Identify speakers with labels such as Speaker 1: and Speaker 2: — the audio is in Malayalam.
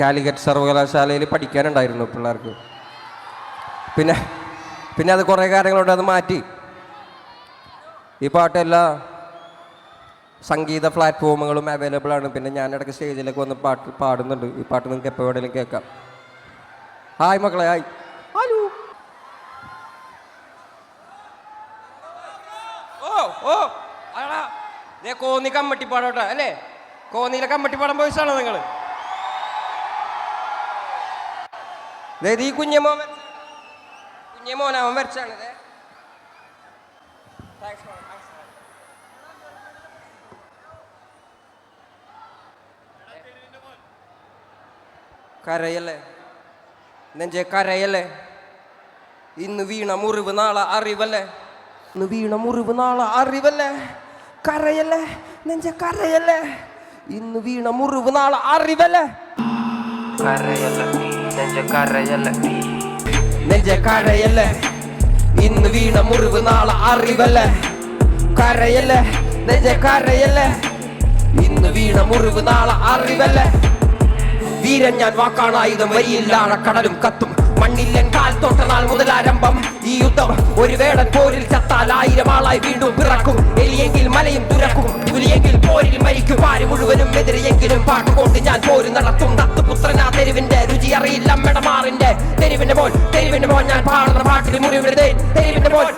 Speaker 1: കാലിക്കറ്റ് സർവകലാശാലയിൽ പഠിക്കാനുണ്ടായിരുന്നു പിള്ളേർക്ക്. പിന്നെ പിന്നെ അത് കുറേ കാര്യങ്ങളുണ്ട് അത് മാറ്റി. ഈ പാട്ടെല്ലാ സംഗീത പ്ലാറ്റ്ഫോമുകളും അവൈലബിൾ ആണ്. പിന്നെ ഞാൻ ഇടയ്ക്ക് സ്റ്റേജിലേക്ക് വന്ന് പാട്ട് പാടുന്നുണ്ട്. ഈ പാട്ട് നിങ്ങൾക്ക് എപ്പോൾ വേണമെങ്കിലും കേൾക്കാം. ഹായ് മക്കളെ ഹായ്. ഹലോ. ഓ ഓ ദേ കോന്നി കമ്മട്ടിപ്പാടോട്ടെ അല്ലേ? കോന്നിയിലെ കമ്മട്ടിപ്പാടം പോയിട്ടാണോ നിങ്ങൾ ഈ കുഞ്ഞമോൻ കുഞ്ഞമോൻ അവൻ വരച്ചാണിത് കരയല്ലേ? നെഞ്ചെ കരയല്ലേ? ഇന്ന് വീണ മുറിവ് നാളെ അറിവല്ലേ? ഇന്ന് വീണ മുറിവ് നാളെ അറിവല്ലേ? കരയല്ലേ? നെഞ്ച കരയല്ലേ? ഇന്ന് വീണ മുറിവ് നാളെ അറിവല്ലേ?
Speaker 2: കരയല്ല നെഞ്ച കരയല്ല
Speaker 1: നെഞ്ച ഇന്ന് വീണ മുറിവ് നാളെ അറിവല്ലേ? കരയല്ലേ? നെഞ്ച കരയല്ലേ ഇന്ന് വീണ മുറിവ് നാളെ അറിവല്ലേ? വീരൻ ഞാൻ വാക്കാണായുധം വരിയില്ലാണ കടലും കത്തും. മണ്ണില്ലൻ കാൽ തൊട്ട നാൾ മുതലാരംഭം ഈ യുദ്ധം ഒരു വേടൻ പോരിൽ ചത്താൽ ആയിരം ആളായി വീണ്ടും പിറക്കും. എലിയെങ്കിൽ മലയും തുരക്കും. പുലിയെങ്കിൽ പോരിൽ മരിക്കും. പാര് മുഴുവനും എതിരെയെങ്കിലും പാട്ടുകൊണ്ട് ഞാൻ പോര് നടത്തും. ദത്തുപുത്രനാ തെരുവിന്റെ രുചി മെടമാറിന്റെ തെരുവിന്റെ പോൽ തെരുവിന്റെ പോൽ ഞാൻ പാടുന്ന പാട്ടിൽ മുറിവിടുതേ തെരുവിന്റെ പോൽ